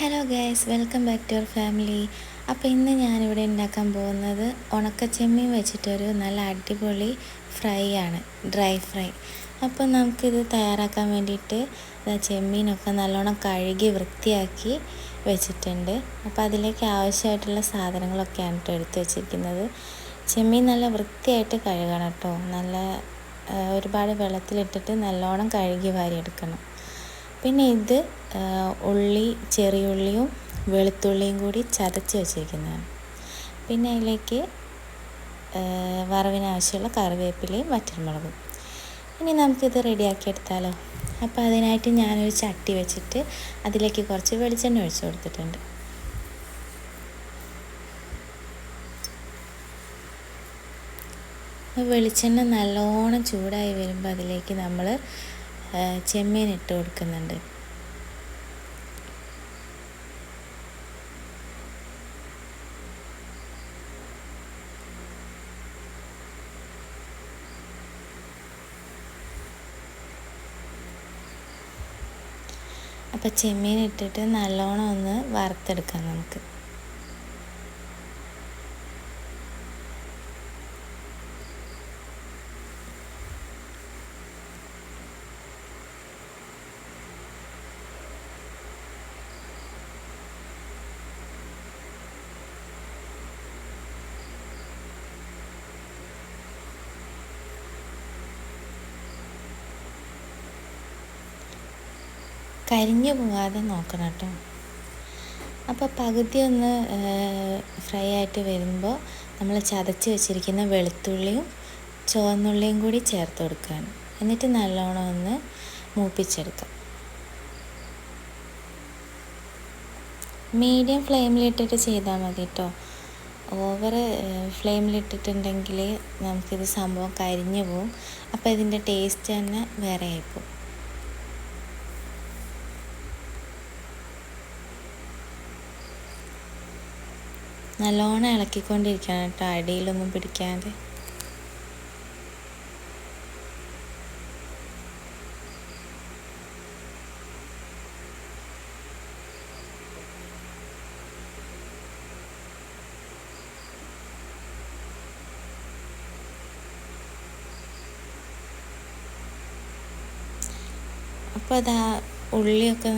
Hello guys welcome back to your family അപ്പോൾ ഇന്ന് ഞാനിവിടെ ഉണ്ടാക്കാൻ പോകുന്നത് ഉണക്കച്ചെമ്മീൻ വെച്ചിട്ടൊരു നല്ല അടിപൊളി ഫ്രൈ ആണ് ഡ്രൈ ഫ്രൈ അപ്പോൾ നമുക്കിത് തയ്യാറാക്കാൻ വേണ്ടിയിട്ട് ചെമ്മീനൊക്കെ നല്ലോണം കഴുകി വൃത്തിയാക്കി വെച്ചിട്ടുണ്ട്. അപ്പോൾ അതിലേക്ക് ആവശ്യമായിട്ടുള്ള സാധനങ്ങളൊക്കെയാണ് കേട്ടോ എടുത്ത് വെച്ചിരിക്കുന്നത്. ചെമ്മീൻ നല്ല വൃത്തിയായിട്ട് കഴുകണം കേട്ടോ നല്ല ഒരുപാട് വെള്ളത്തിലിട്ടിട്ട് നല്ലോണം കഴുകി വാരിയെടുക്കണം. പിന്നെ ഇത് ഉള്ളി ചെറിയുള്ളിയും വെളുത്തുള്ളിയും കൂടി ചതച്ച് വെച്ചിരിക്കുന്നതാണ്. പിന്നെ അതിലേക്ക് വറവിനാവശ്യമുള്ള കറിവേപ്പിലയും വറ്റൽമുളകും. ഇനി നമുക്കിത് റെഡിയാക്കി എടുത്താലോ? അപ്പോൾ അതിനായിട്ട് ഞാനൊരു ചട്ടി വെച്ചിട്ട് അതിലേക്ക് കുറച്ച് വെളിച്ചെണ്ണ ഒഴിച്ചു കൊടുത്തിട്ടുണ്ട്. വെളിച്ചെണ്ണ നല്ലോണം ചൂടായി വരുമ്പോൾ അതിലേക്ക് നമ്മൾ ചെമ്മീൻ ഇട്ട് കൊടുക്കുന്നുണ്ട്. അപ്പോൾ ചെമ്മീൻ ഇട്ടിട്ട് നല്ലോണം ഒന്ന് വറുത്തെടുക്കാം നമുക്ക്. കരിഞ്ഞു പോകാതെ നോക്കണം കേട്ടോ. അപ്പോൾ പകുതി ഒന്ന് ഫ്രൈ ആയിട്ട് വരുമ്പോൾ നമ്മൾ ചതച്ച് വെച്ചിരിക്കുന്ന വെളുത്തുള്ളിയും ചുവന്നുള്ളിയും കൂടി ചേർത്ത് കൊടുക്കുകയാണ് എന്നിട്ട് നല്ലോണം ഒന്ന് മൂപ്പിച്ചെടുക്കാം. മീഡിയം ഫ്ലെയിമിലിട്ടിട്ട് ചെയ്താൽ മതി കേട്ടോ. ഓവർ ഫ്ലെയിമിലിട്ടിട്ടുണ്ടെങ്കിൽ നമുക്കിത് സംഭവം കരിഞ്ഞു പോവും. അപ്പോൾ ഇതിന്റെ ടേസ്റ്റ് തന്നെ വേറെ ആയിപ്പോവും. നല്ലോണം ഇളക്കിക്കൊണ്ടിരിക്കണം കേട്ടോ അടിയിലൊന്നും പിടിക്കാതെ. അപ്പോൾ അതാ ഉള്ളിയൊക്കെ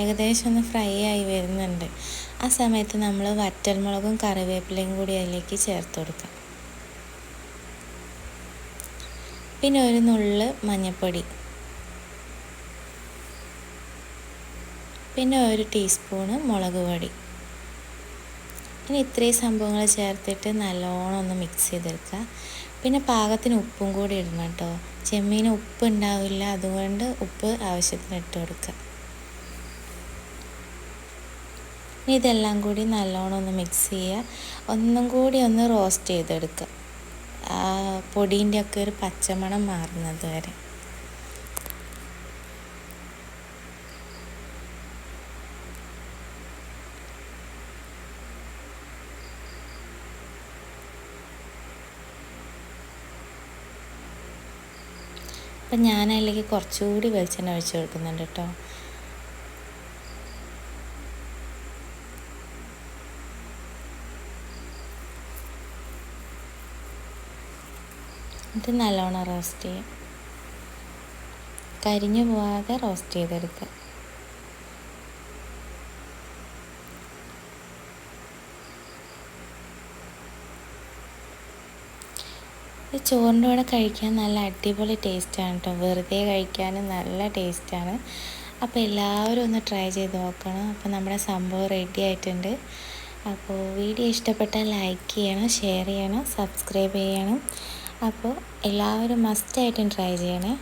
ഏകദേശം ഒന്ന് ഫ്രൈ ആയി വരുന്നുണ്ട്. ആ സമയത്ത് നമ്മൾ വറ്റൽമുളകും കറിവേപ്പിലയും കൂടി അതിലേക്ക് ചേർത്ത് കൊടുക്കാം. പിന്നെ ഒരു നുള്ള് മഞ്ഞൾപ്പൊടി പിന്നെ ഒരു ടീസ്പൂണ് മുളക് പൊടി. ഇനി ഇത്രയും സംഭവങ്ങൾ ചേർത്തിട്ട് നല്ലോണം ഒന്ന് മിക്സ് ചെയ്തെടുക്കുക. പിന്നെ പാകത്തിന് ഉപ്പും കൂടി ഇടണം കേട്ടോ. ചെമ്മീന് ഉപ്പ് ഉണ്ടാവില്ല അതുകൊണ്ട് ഉപ്പ് ആവശ്യത്തിന് ഇട്ട് കൊടുക്കുക. ഇനി ഇതെല്ലാം കൂടി നല്ലോണം ഒന്ന് മിക്സ് ചെയ്യുക. ഒന്നും കൂടി ഒന്ന് റോസ്റ്റ് ചെയ്തെടുക്കുക. പൊടീന്റെ ഒക്കെ ഒരു പച്ചമണം മാറുന്നത് വരെ. അപ്പം ഞാൻ അതിലേക്ക് കുറച്ചുകൂടി വെളിച്ചെണ്ണ ഒഴിച്ച് കൊടുക്കുന്നുണ്ട് കേട്ടോ. ഇത് നല്ലോണം റോസ്റ്റ് ചെയ്യും. കരിഞ്ഞു പോവാതെ റോസ്റ്റ് ചെയ്തെടുക്കുക. ഇത് ചോറിന്റെ കൂടെ കഴിക്കാൻ നല്ല അടിപൊളി ടേസ്റ്റാണ് കേട്ടോ. വെറുതെ കഴിക്കാനും നല്ല ടേസ്റ്റാണ്. അപ്പോൾ എല്ലാവരും ഒന്ന് ട്രൈ ചെയ്ത് നോക്കണം. അപ്പോൾ നമ്മുടെ സംഭവം റെഡി ആയിട്ടുണ്ട്. അപ്പോൾ വീഡിയോ ഇഷ്ടപ്പെട്ടാൽ ലൈക്ക് ചെയ്യണം ഷെയർ ചെയ്യണം സബ്സ്ക്രൈബ് ചെയ്യണം. അപ്പോൾ എല്ലാവരും മസ്റ്റായിട്ടും ട്രൈ ചെയ്യണേ.